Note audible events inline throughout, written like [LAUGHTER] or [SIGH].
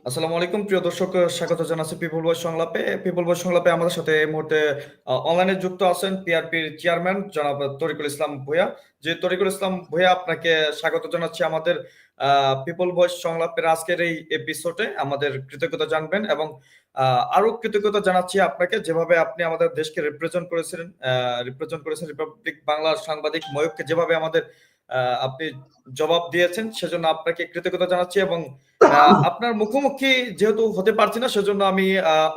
আসসালামু আলাইকুম। প্রিয় দর্শক, স্বাগত জানাচ্ছি পিপল বয় সংলাপে। পিপল সংলাপে আমাদের সাথে এই মুহূর্তে অনলাইনে যুক্ত আছেন পিআরপির চেয়ারম্যান জনাব তরিকুল ইসলাম ভূয়া যে তরিকুল ইসলাম ভূয়া আপনাকে স্বাগত জানাচ্ছি আমাদের পিপল ভয়েস সংলাপের আজকের এই এপিসোডে আমাদের কৃতজ্ঞতা জানবেন এবং আরও কৃতজ্ঞতা জানাচ্ছি আপনাকে। যেভাবে আপনি আমাদের দেশকে রিপ্রেজেন্ট করেছিলেন রিপ্রেজেন্ট করেছেন রিপাবলিক বাংলার সাংবাদিক ময়ূককে, যেভাবে আমাদের আপনি জবাব দিয়েছেন সেজন্য আপনাকে কৃতজ্ঞতা জানাচ্ছি এবং আপনার মুখোমুখি যেহেতু হতে পারছি না সেজন্য আমি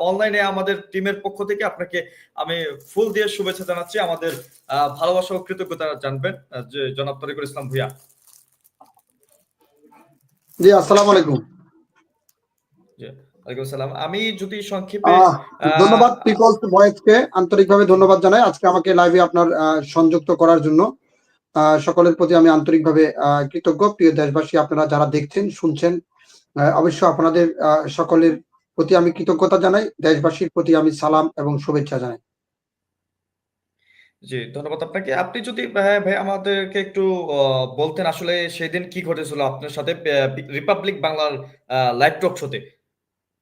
অনলাইনে আমাদের টিমের পক্ষ থেকে আপনাকে আমি ফুল দিয়ে শুভেচ্ছা জানাচ্ছি। আমাদের ভালোবাসা ও কৃতজ্ঞতা জানবেন যে জনাব তরিকুল ইসলাম ভুইয়া। জি আসসালামু আলাইকুম। আমি যদি সংক্ষেপে ধন্যবাদ পিপলস ভয়েসকে আন্তরিকভাবে ধন্যবাদ জানাই। আজকে আমাকে লাইভে আপনার সংযুক্ত করার জন্য। সকলের প্রতি আমি আন্তরিকভাবে কৃতজ্ঞ। প্রিয় দেশবাসী আপনারা যারা দেখছেন শুনছেন অবশ্য আপনাদের সকলের প্রতি আমি কৃতজ্ঞতা জানাই দেশবাসীর প্রতি আমি সালাম এবং শুভেচ্ছা জানাই। জি ধন্যবাদ আপনাকে। আপনি যদি ভাই আমাদেরকে একটু বলতেন আসলে সেদিন কি ঘটেছিল আপনার সাথে রিপাবলিক বাংলার লাইভ টক শোতে?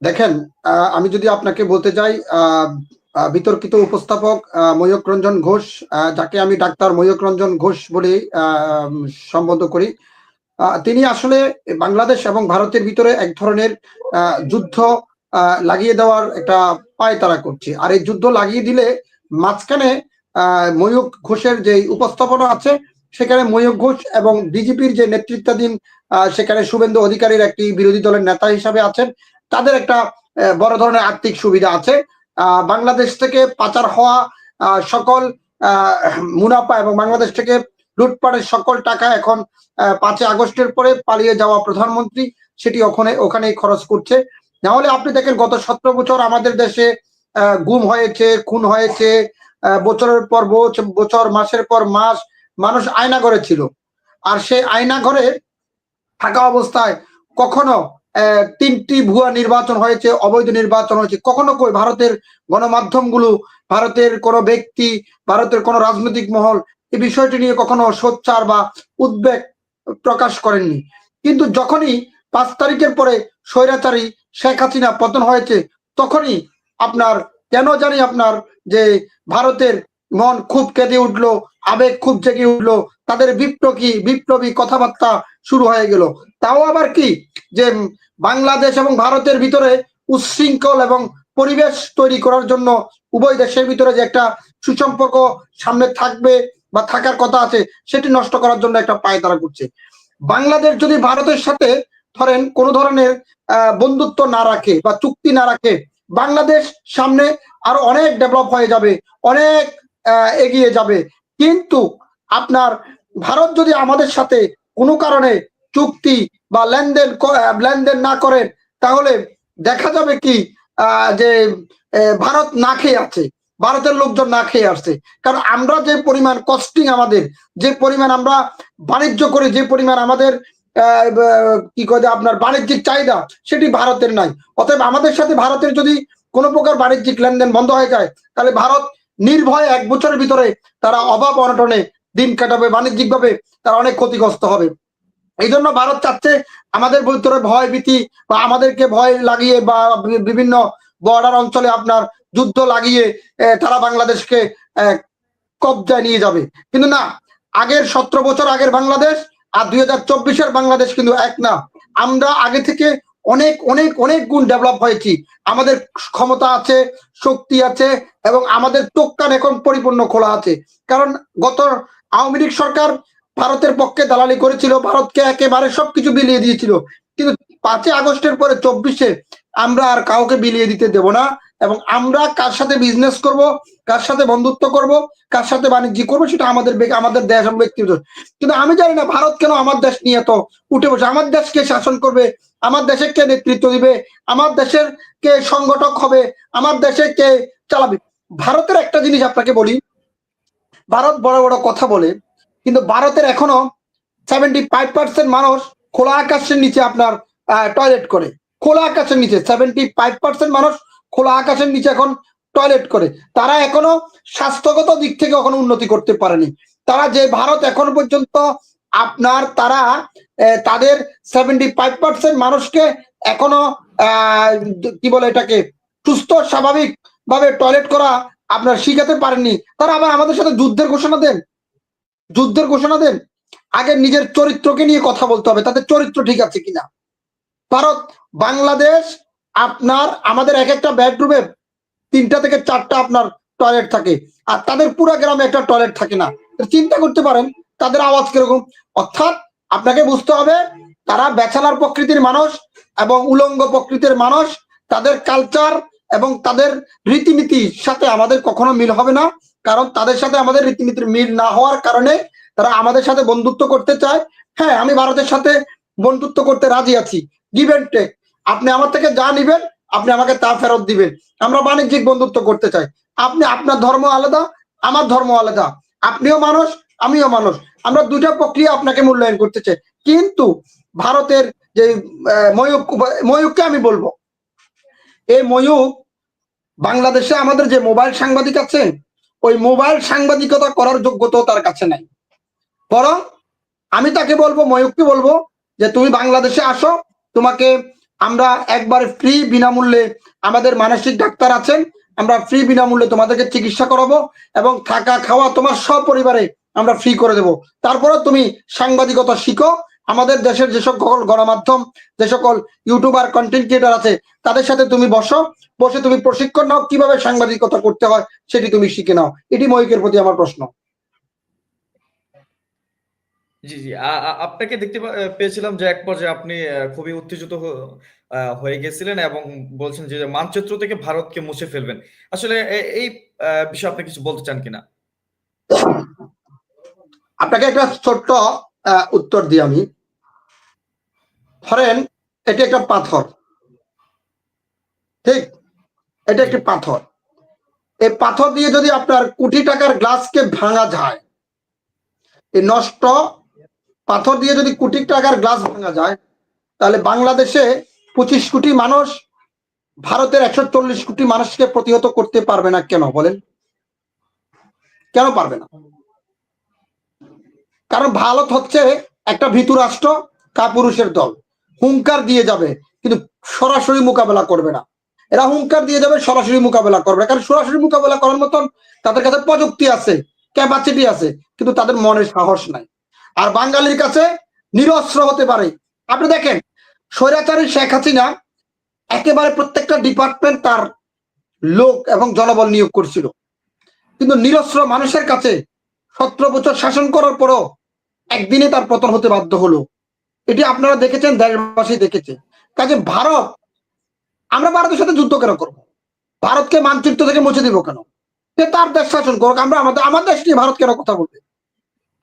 দেখেন আমি যদি আপনাকে বলতে চাই বিতর্কিত উপস্থাপক ময়ূক রঞ্জন ঘোষ যাকে আমি ডাক্তার ময়ূক রঞ্জন ঘোষ বলে সম্বোধ করি। তিনি আসলে বাংলাদেশ এবং ভারতের ভিতরে এক ধরনের যুদ্ধ লাগিয়ে দেওয়ার একটা পায় তারা করছে। আর এই যুদ্ধ লাগিয়ে দিলে মাঝখানে ময়ূক ঘোষের যে উপস্থাপনা আছে, সেখানে ময়ূক ঘোষ এবং বিজেপির যে নেতৃত্বাধীন সেখানে শুভেন্দু অধিকারীর একটি বিরোধী দলের নেতা হিসাবে আছেন। তাদের একটা বড় ধরনের আর্থিক সুবিধা আছে। বাংলাদেশ থেকে পাচার হওয়া সকল মুনাফা এবং বাংলাদেশ থেকে লুটপাটের সকল টাকা এখন পাঁচই আগস্টের পরে পালিয়ে যাওয়া প্রধানমন্ত্রী, সেটি ওখানে, ওখানেই খরচ করছে। নাহলে আপনি দেখেন গত সতেরো বছর আমাদের দেশে গুম হয়েছে, খুন হয়েছে বছরের পর বছর, মাসের পর মাস মানুষ আয়না ঘরে ছিল। আর সেই আয়না ঘরে থাকা অবস্থায় কখনো তিনটি ভুয়া নির্বাচন হয়েছে, অবৈধ নির্বাচন হয়েছে। কখনো কই ভারতের গণমাধ্যমগুলো, ভারতের কোনো ব্যক্তি, ভারতের কোনো রাজনৈতিক মহল এই বিষয়টি নিয়ে কখনো সোচ্চার বা উদ্বেগ প্রকাশ করেননি। কিন্তু যখনই পাঁচ তারিখের পরে স্বৈরাচারী শেখ হাসিনা পতন হয়েছে, তখনই আপনার, কেন জানি আপনার যে ভারতের মন খুব কেঁদে উঠল, আবেগ খুব জেগে উঠল, তাদের বিপ্লবী বিপ্লবী কথাবার্তা শুরু হয়ে গেল। তাও আবার কি? যে বাংলাদেশ এবং ভারতের ভিতরে উচ্ছৃঙ্খল এবং পরিবেশ তৈরি করার জন্য উভয় দেশের ভিতরে যে একটা সুসম্পর্ক সামনে থাকবে বা থাকার কথা আছে, সেটি নষ্ট করার জন্য একটা পায়তারা করছে বাংলাদেশ যদি ভারতের সাথে ধরেন কোন ধরনের বন্ধুত্ব না রাখে বা চুক্তি না রাখে, বাংলাদেশ সামনে আরও অনেক ডেভেলপ হয়ে যাবে, অনেক এগিয়ে যাবে। কিন্তু আপনার, ভারত যদি আমাদের সাথে কোনো কারণে চুক্তি বা লেনদেন লেনদেন না করেন, তাহলে দেখা যাবে কি যে ভারত না খেয়ে আছে, ভারতের লোকজন না খেয়ে আসছে। কারণ আমরা যে পরিমাণ কস্টিং আমাদের, যে পরিমাণ আমরা বাণিজ্য করে, যে পরিমাণ আমাদের কি কয় আপনার বাণিজ্যিক চাহিদা, সেটি ভারতের নাই। অতএব আমাদের সাথে ভারতের যদি কোনো প্রকার বাণিজ্যিক লেনদেন বন্ধ হয়ে যায়, তাহলে ভারত নির্ভয় এক বছরের ভিতরে তারা অভাব অনটনে দিন কাটাবে, বাণিজ্যিকভাবে তারা অনেক ক্ষতিগ্রস্ত হবে। এই জন্য ভারত চাচ্ছে আমাদের ভিতরে ভয় ভীতি বা আমাদেরকে ভয় লাগিয়ে বা বিভিন্ন বর্ডার অঞ্চলে আপনার যুদ্ধ লাগিয়ে তারা বাংলাদেশকে কবজায় নিয়ে যাবে। কিন্তু না, আগের সতেরো বছর আগের বাংলাদেশ আর দুই হাজার চব্বিশের বাংলাদেশ কিন্তু এক না। আমরা আগে থেকে অনেক অনেক অনেক গুণ ডেভেলপ হয়েছি। আমাদের ক্ষমতা আছে, শক্তি আছে এবং আমাদের চোখ এখন পরিপূর্ণ খোলা আছে। কারণ গত আওয়ামী লীগ সরকার ভারতের পক্ষে দালালি করেছিল, ভারতকে একেবারে সবকিছু বিলিয়ে দিয়েছিল। কিন্তু পাঁচই আগস্টের পরে চব্বিশে আমরা আর কাউকে বিলিয়ে দিতে দেব না এবং আমরা কার সাথে বিজনেস করব, কার সাথে বন্ধুত্ব করব, কার সাথে বাণিজ্য করব, সেটা আমাদের আমাদের দেশ ব্যক্তিগত কিন্তু আমি জানি না ভারত কেন আমার দেশ নিয়ে তো উঠে বসে, আমার দেশকে শাসন করবে, আমার দেশে কে নেতৃত্ব দিবে, আমার দেশের কে সংগঠক হবে, আমার দেশে কে চালাবে। ভারতের একটা জিনিস আপনাকে বলি, ভারত বড় বড় কথা বলে কিন্তু ভারতের এখনও সেভেন্টি ফাইভ পার্সেন্ট মানুষ খোলা আকাশের নিচে আপনার টয়লেট করে। খোলা আকাশের নিচে সেভেন্টি ফাইভ পার্সেন্ট মানুষ খোলা আকাশের নিচে এখন টয়লেট করে। তারা এখনও স্বাস্থ্যগত দিক থেকে এখনও উন্নতি করতে পারেনি। তারা যে ভারত এখন পর্যন্ত আপনার তারা তাদের সেভেন্টি ফাইভ পার্সেন্ট মানুষকে এখনও কি বলে এটাকে, সুস্থ স্বাভাবিক ভাবে টয়লেট করা আপনার শিখাতে পারেননি। তারা আবার আমাদের সাথে যুদ্ধের ঘোষণা দেন। যুদ্ধের ঘোষণা দেন, আগে নিজের চরিত্রকে নিয়ে কথা বলতে হবে তাদের চরিত্র ঠিক আছে কিনা? ভারত, বাংলাদেশ, আপনার, আমাদের এক একটা বেডরুমে তিনটা থেকে চারটা আপনার টয়লেট থাকে, আর তাদের পুরো গ্রামে একটা টয়লেট থাকে না। চিন্তা করতে পারেন, তাদের আওয়াজ কীরকম? অর্থাৎ আপনাকে বুঝতে হবে, তারা বেচালার প্রকৃতির মানুষ এবং উলঙ্গ প্রকৃতির মানুষ, তাদের কালচার এবং তাদের রীতিনীতির সাথে আমাদের কখনো মিল হবে না। কারণ তাদের সাথে আমাদের রীতিনীতির মিল না হওয়ার কারণে তারা আমাদের সাথে বন্ধুত্ব করতে চায়। হ্যাঁ আমি ভারতের সাথে বন্ধুত্ব করতে রাজি আছি। গিভ এন্ড টেক আপনি আমার থেকে যা নিবেন, আপনি আমাকে তা ফেরত দিবেন। আমরা বাণিজ্যিক বন্ধুত্ব করতে চাই। আপনি আপনার ধর্ম আলাদা, আমার ধর্ম আলাদা। আপনিও মানুষ, আমিও মানুষ। আমরা দুইটা প্রক্রিয়া আপনাকে মূল্যায়ন করতে চাই। কিন্তু ভারতের যে ময়ূক ময়ূককে আমি বলব। এই ময়ূক বাংলাদেশে আমাদের যে মোবাইল সাংবাদিক আছে ওই মোবাইল সাংবাদিকতা করার যোগ্যতাও তার কাছে নাই। বরং আমি তাকে বলব ময়ূককে বলব যে তুমি বাংলাদেশে আসো, তোমাকে আমরা একবার ফ্রি বিনামূল্যে আমাদের মানসিক ডাক্তার আছেন, আমরা ফ্রি বিনামূল্যে তোমাদেরকে চিকিৎসা করাবো এবং থাকা খাওয়া তোমার সব পরিবারে আমরা ফ্রি করে দেব। তারপরে তুমি সাংবাদিকতা শিখো আমাদের দেশের যে সকল গণমাধ্যম যে সকল ইউটিউবার কন্টেন্ট ক্রিয়েটার আছে তাদের সাথে তুমি বসো বসে তুমি প্রশিক্ষণ নাও কীভাবে সাংবাদিকতা করতে হয় সেটি তুমি শিখে নাও। এটি ময়ূকের প্রতি আমার প্রশ্ন। জি জি। আপনাকে দেখতে পেয়েছিলাম যে এক পর্যায়ে আপনি খুবই উত্তেজিত আহ, হয়ে গেছিলেন এবং বলছেন যে মানচিত্র থেকে ভারতকে মুছে ফেলবেন। আসলে এই আহ, বিষয়ে আপনি কিছু বলতে চান কিনা? আপনাকে একটা ছোট্ট উত্তর দিই আমি। ধরেন, এটি একটা পাথর। ঠিক? এটা একটি পাথর। এই পাথর দিয়ে যদি আপনার কোটি টাকার গ্লাসকে ভাঙা যায় এই নষ্ট পাথর দিয়ে যদি কোটি টাকার গ্লাস ভাঙা যায়, তাহলে বাংলাদেশে পঁচিশ কোটি মানুষ, ভারতের একশো চল্লিশ কোটি মানুষকে প্রতিহত করতে পারবে না কেন বলেন? কেন পারবে না? কারণ ভারত হচ্ছে একটা ভীতু রাষ্ট্র কাপুরুষের দল। হুঙ্কার দিয়ে যাবে, কিন্তু সরাসরি মোকাবেলা করবে না। এরা হুঙ্কার দিয়ে যাবে, সরাসরি মোকাবেলা করবে। কারণ সরাসরি মোকাবেলা করার মতন তাদের কাছে প্রযুক্তি আছে ক্যাপাসিটি আছে, কিন্তু তাদের মনে সাহস নাই। আর বাঙালির কাছে নিরস্ত্র হতে পারে। আপনি দেখেন, স্বৈরাচারী শেখ হাসিনা একেবারে প্রত্যেকটা ডিপার্টমেন্ট তার লোক এবং জনবল নিয়োগ করছিল। কিন্তু নিরস্ত্র মানুষের কাছে সতেরো বছর শাসন করার পরও একদিনে তার পতন হতে বাধ্য হলো। এটি আপনারা দেখেছেন, দেশবাসী দেখেছে। কাজে ভারত, আমরা ভারতের সাথে যুদ্ধ কেন করব? ভারতকে মানচিত্র থেকে মুছে দিব কেন? সে তার দেশ শাসন করুক, আমরা আমাদের, আমার দেশ নিয়ে ভারত কেন কথা বলবে?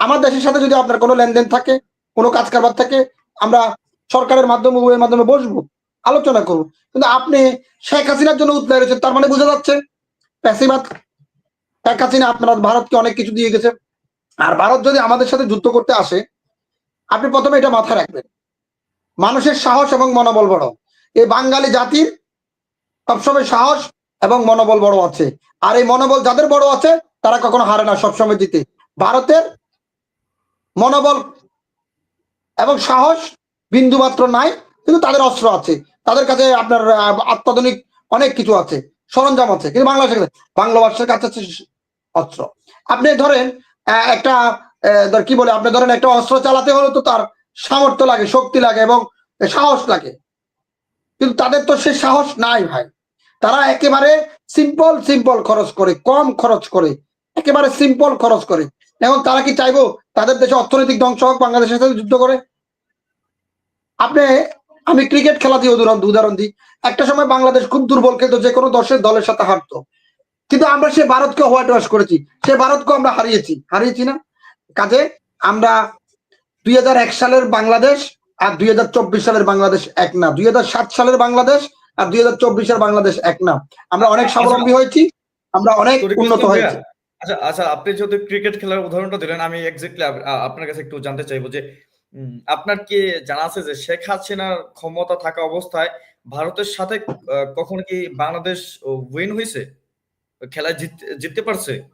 আমার দেশের সাথে যদি আপনার কোনো লেনদেন থাকে, কোনো কাজ কারবার থাকে, আমরা সরকারের মাধ্যমে, উভয়ের মাধ্যমে বসবো, আলোচনা করব। কিন্তু আপনি শেখ হাসিনার জন্য উতলাই রয়েছেন, তার মানে বোঝা যাচ্ছে, প্যাসিবাদ, শেখ হাসিনা আপনার ভারতকে অনেক কিছু দিয়ে গেছে। আর ভারত যদি আমাদের সাথে যুদ্ধ করতে আসে, আপনি প্রথমে এটা মাথায় রাখবেন। মানুষের সাহস এবং মনোবল বড়। এই বাঙালি জাতির সবসময় সাহস এবং মনোবল বড় আছে। আর এই মনোবল যাদের বড় আছে, তারা কখনো হারে না, সবসময় জিতে। ভারতের মনোবল এবং সাহস বিন্দু মাত্র নাই, কিন্তু তাদের অস্ত্র আছে। তাদের কাছে আপনার অত্যাধুনিক অনেক কিছু আছে। সরঞ্জাম আছে। কিন্তু বাংলাদেশের কাছে বাংলাদেশের কাছে অস্ত্র। আপনি ধরেন একটা ধর কি বলে, আপনি ধরেন একটা অস্ত্র চালাতে হলে তো তার সামর্থ্য লাগে, শক্তি লাগে এবং সাহস লাগে। কিন্তু তাদের তো সে সাহস নাই ভাই। তারা একেবারে সিম্পল সিম্পল খরচ করে, কম খরচ করে, একেবারে সিম্পল খরচ করে। এখন তারা কি চাইব, তাদের দেশে অর্থনৈতিক ধ্বংস হোক, বাংলাদেশের সাথে যুদ্ধ করে? আপনি, আমি ক্রিকেট খেলা দিয়ে উদাহরণ উদাহরণ দিই। একটা সময় বাংলাদেশ খুব দুর্বল খেলতো, যে কোনো দশের দলের সাথে হারতো। কিন্তু আমরা সে ভারতকে হোয়াইট ওয়াশ করেছি। সে ভারতকে আমরা হারিয়েছি। হারিয়েছি না? কাজে আমরা দুই হাজার এক সালের বাংলাদেশ আর দুই হাজার চব্বিশ সালের বাংলাদেশ এক না। দুই হাজার সাত সালের বাংলাদেশ আর দুই হাজার সালের বাংলাদেশ এক না। আমরা অনেক স্বাবলম্বী হয়েছি। আমরা অনেক উন্নত হয়েছি। আচ্ছা আচ্ছা আপনি যেহেতু ক্রিকেট খেলার উদাহরণটা দিলেন আমি এক্স্যাক্টলি আপনার কাছে একটু জানতে চাইব যে আপনার কি জানা আছে যে শেখ হাসিনার ক্ষমতা থাকা অবস্থায় ভারতের সাথে কখনো কি বাংলাদেশ উইন হয়েছে? জিত- জিততে পারছে?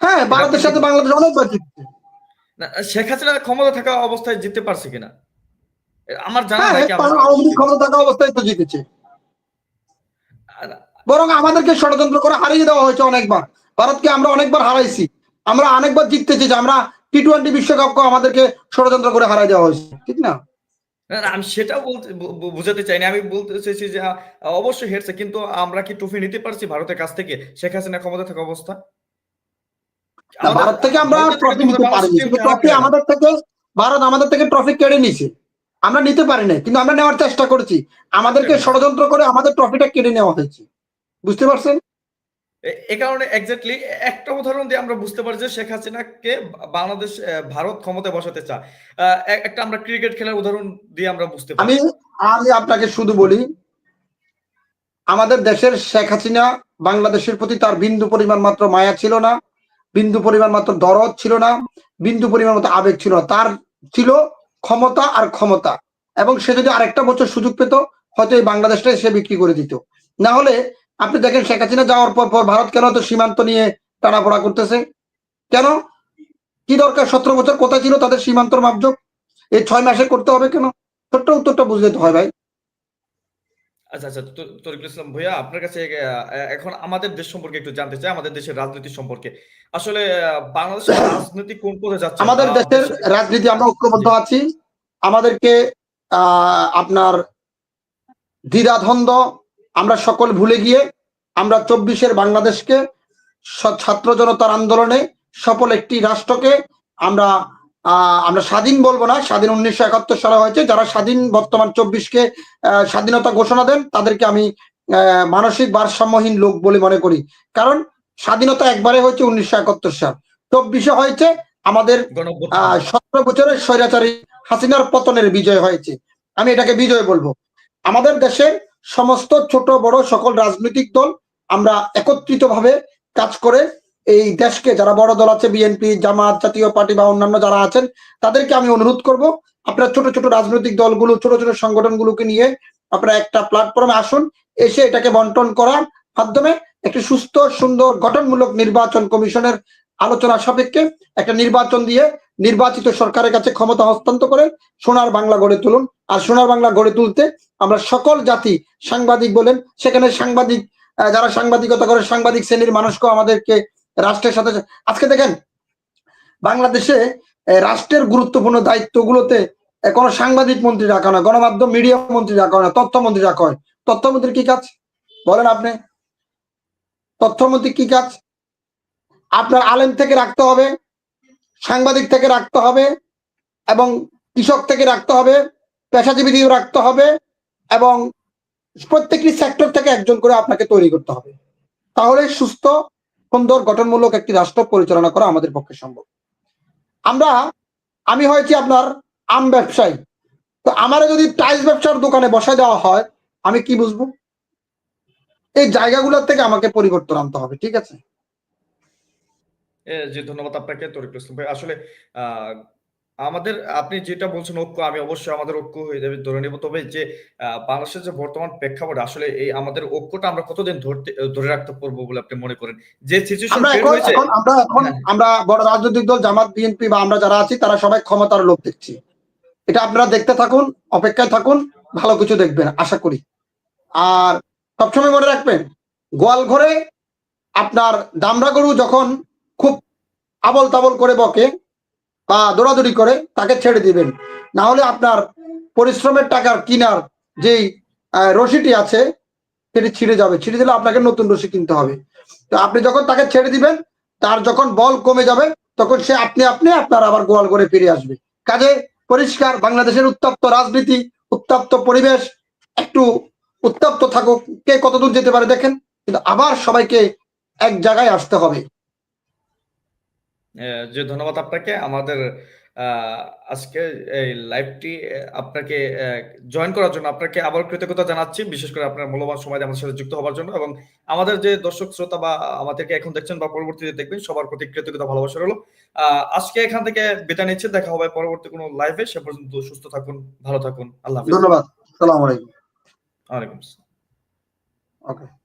হ্যাঁ ভারতের সাথে বাংলাদেশ অনেকবার জিতছে। না, শেখ হাসিনা ক্ষমতা থাকা অবস্থায় জিততে পারছে কিনা? আমার জানা হ্যাঁ নাই আওয়ামী লীগ ক্ষমতা থাকা অবস্থায় তো জিতেছে। বরং আমাদেরকে ষড়যন্ত্র করে হারিয়ে দেওয়া হয়েছে অনেকবার। ভারতকে আমরা অনেকবার হারাইছি। আমরা অনেকবার জিততেছি যে আমরা টি টোয়েন্টি বিশ্বকাপকে আমাদেরকে ষড়যন্ত্র করে হারাই দেওয়া হয়েছে। ঠিক না? না, না, আমি সেটাও বলতে বুঝাতে চাইনি। আমি বলতে চাইছি যে অবশ্যই হেরছে কিন্তু আমরা কি ট্রফি নিতে পারছি ভারতের কাছ থেকে? শেখ হাসিনা ক্ষমতা থাকা অবস্থা? না, ভারত থেকে আমরা ভারতের থেকে ট্রফি নিতে পারিনি। কিন্তু ট্রফি আমাদের থেকে ভারত আমাদের থেকে ট্রফি কেড়ে নিছে আমরা নিতে পারি নাই কিন্তু আমরা নেওয়ার চেষ্টা করেছি। আমাদেরকে ষড়যন্ত্র করে আমাদের ট্রফিটা কেড়ে নেওয়া হয়েছে। বুঝতে পারছেন? এ- কারণে এক্স্যাক্টলি একটা উদাহরণ দিয়ে আমরা বুঝতে পারি যে শেখ হাসিনাকে বাংলাদেশ ভারত ক্ষমতায় বসাতে চায়। একটা আমরা ক্রিকেট খেলার উদাহরণ দিয়ে আমরা বুঝতে পারি। আমি আমি আপনাকে শুধু বলি, আমাদের দেশের শেখ হাসিনা বাংলাদেশের প্রতি তার বিন্দু পরিমাণ মাত্র মায়া ছিল না, বিন্দু পরিমাণ মাত্র দরদ ছিল না, বিন্দু পরিমাণ মতো আবেগ ছিল না। তার ছিল ক্ষমতা আর ক্ষমতা। এবং সে যদি আরেকটা বছর সুযোগ পেত, হয়তো এই বাংলাদেশটাই সে বিক্রি করে দিত। না হলে আপনি দেখেন শেখ হাসিনা যাওয়ার পর পর ভারত কেন তো সীমান্ত নিয়ে টানাপড়া করতেছে? কেন? কি দরকার? সতেরো বছর কোথায় ছিল তাদের সীমান্তর মাপযোগ এই ছয় মাসে করতে হবে কেন? ছোট্ট উত্তরটা বুঝলে তো হয় ভাই। আচ্ছা আচ্ছা তরিকুল ইসলাম ভাইয়া আপনার কাছে এখন আমাদের দেশ সম্পর্কে একটু জানতে চাই আমাদের দেশের রাজনীতি সম্পর্কে। আসলে বাংলাদেশের [COUGHS] রাজনীতি কোন পথে যাচ্ছে? আমাদের দেশের রাজনীতি আমরা ঐক্যবদ্ধ আছি। আমাদেরকে আহ, আপনার দ্বিধাদ্বন্দ্ব আমরা সকল ভুলে গিয়ে আমরা চব্বিশের বাংলাদেশকে ছাত্র জনতার আন্দোলনে সফল একটি রাষ্ট্রকে আমরা আমরা স্বাধীন বলব না স্বাধীন উনিশশো একাত্তর সালে হয়েছে। যারা স্বাধীন বর্তমান চব্বিশকে স্বাধীনতা ঘোষণা দেন তাদেরকে আমি মানসিক ভারসাম্যহীন লোক বলে মনে করি। কারণ স্বাধীনতা একবারে হয়েছে উনিশশো একাত্তর সাল। চব্বিশে হয়েছে আমাদের সতেরো বছরের স্বৈরাচারী হাসিনার পতনের বিজয় হয়েছে। আমি এটাকে বিজয় বলব। আমাদের দেশের সমস্ত ছোট বড় সকল রাজনৈতিক দল আমরা একত্রিত ভাবে কাজ করে এই দেশকে, যারা বড় দল আছে, বিএনপি, জামাত জাতীয় পার্টি বা অন্যান্য যারা আছেন, তাদেরকে আমি অনুরোধ করব, আপনারা ছোট ছোট রাজনৈতিক দলগুলো, ছোট ছোট সংগঠনগুলোকে নিয়ে আপনারা একটা প্ল্যাটফর্মে আসুন, এসে এটাকে বন্টন করার মাধ্যমে একটি সুস্থ, সুন্দর, গঠনমূলক নির্বাচন কমিশনের আলোচনা সাপেক্ষে একটা নির্বাচন দিয়ে নির্বাচিত সরকারের কাছে ক্ষমতা হস্তান্তর করে সোনার বাংলা গড়ে তুলুন। আর সোনার বাংলা গড়ে তুলতে আমরা সকল জাতি সাংবাদিক বলেন, সেখানে সাংবাদিক যারা সাংবাদিকতা করে, সাংবাদিক শ্রেণির মানুষকেও আমাদেরকে রাষ্ট্রের সাথে আজকে দেখেন, বাংলাদেশে রাষ্ট্রের গুরুত্বপূর্ণ দায়িত্বগুলোতে কোনো সাংবাদিক মন্ত্রী রাখা না, গণমাধ্যম, মিডিয়া মন্ত্রী রাখা না, তথ্যমন্ত্রী রাখা হয়। তথ্যমন্ত্রীর কি কাজ? বলেন আপনি। তথ্যমন্ত্রী কি কাজ? আপনার আলেম থেকে রাখতে হবে সাংবাদিক থেকে রাখতে হবে এবং কৃষক থেকে রাখতে হবে পেশাজীবী দিয়ে রাখতে হবে এবং প্রত্যেকটি সেক্টর থেকে একজন করে আপনাকে তৈরি করতে হবে। তাহলে সুস্থ, সুন্দর, গঠনমূলক একটি রাষ্ট্র পরিচালনা করা আমাদের পক্ষে সম্ভব। আমরা, আমি হয়েছি আপনার আম ব্যবসায়ী। তো আমারে যদি টাইলস ব্যবসার দোকানে বসায় দেওয়া হয়, আমি কি বুঝব? এই জায়গাগুলোর থেকে আমাকে পরিবর্তন আনতে হবে, ঠিক আছে? জি ধন্যবাদ আপনাকে তরিকুল ইসলাম ভাই। আসলে আমাদের আপনি যেটা বলছেন ঐক্য আমি অবশ্যই আমাদের ঐক্য হয়ে যাবে ধরে নেব। তবে যে বাংলাদেশের যে বর্তমান প্রেক্ষাপট আসলে এই আমাদের ঐক্যটা আমরা কতদিন ধরতে ধরে রাখতে পারব বলে আপনি মনে করেন? যে সিচুয়েশন হয়েছে আমরা এখন হ্যাঁ। আমরা বড় রাজনৈতিক দল জামাত বিএনপি বা আমরা যারা আছি তারা সবাই ক্ষমতার লোক দেখছি। এটা আপনারা দেখতে থাকুন অপেক্ষায় থাকুন ভালো কিছু দেখবেন আশা করি। আর সবসময় মনে রাখবেন গোয়াল ঘরে আপনার দামরা গরু যখন খুব আবল তাবল করে বকে, বা দৌড়াদৌড়ি করে, তাকে ছেড়ে দিবেন। না হলে আপনার পরিশ্রমের টাকার কিনার যেই রশিটি আছে, সেটি ছিঁড়ে যাবে। ছিঁড়ে দিলে আপনাকে নতুন রশি কিনতে হবে। তো আপনি যখন তাকে ছেড়ে দিবেন, তার যখন বল কমে যাবে, তখন সে আপনি আপনি আপনার আবার গোয়াল করে ফিরে আসবে। কাজে পরিষ্কার, বাংলাদেশের উত্তপ্ত রাজনীতি, উত্তপ্ত পরিবেশ, একটু উত্তপ্ত থাকুক। কে কতদূর যেতে পারে দেখেন, কিন্তু আবার সবাইকে এক জায়গায় আসতে হবে। যে ধন্যবাদ আপনাকে আমাদের আজকে এই লাইভটি আপনাকে জয়েন করার জন্য আপনাকে আবার কৃতজ্ঞতা জানাচ্ছি বিশেষ করে আপনার মূল্যবান সময় আমাদের সাথে যুক্ত হওয়ার জন্য এবং আমাদের যে দর্শক শ্রোতা বা আমাদেরকে এখন দেখছেন বা পরবর্তীতে দেখবেন সবার প্রতি কৃতজ্ঞতা ভালোবাসা রইল। আহ, আজকে এখান থেকে বিদায় নিচ্ছে দেখা হবে পরবর্তী কোনো লাইভে সে পর্যন্ত সুস্থ থাকুন ভালো থাকুন আল্লাহ ধন্যবাদ সালাম আলাইকুম। আসসালাম। ওকে।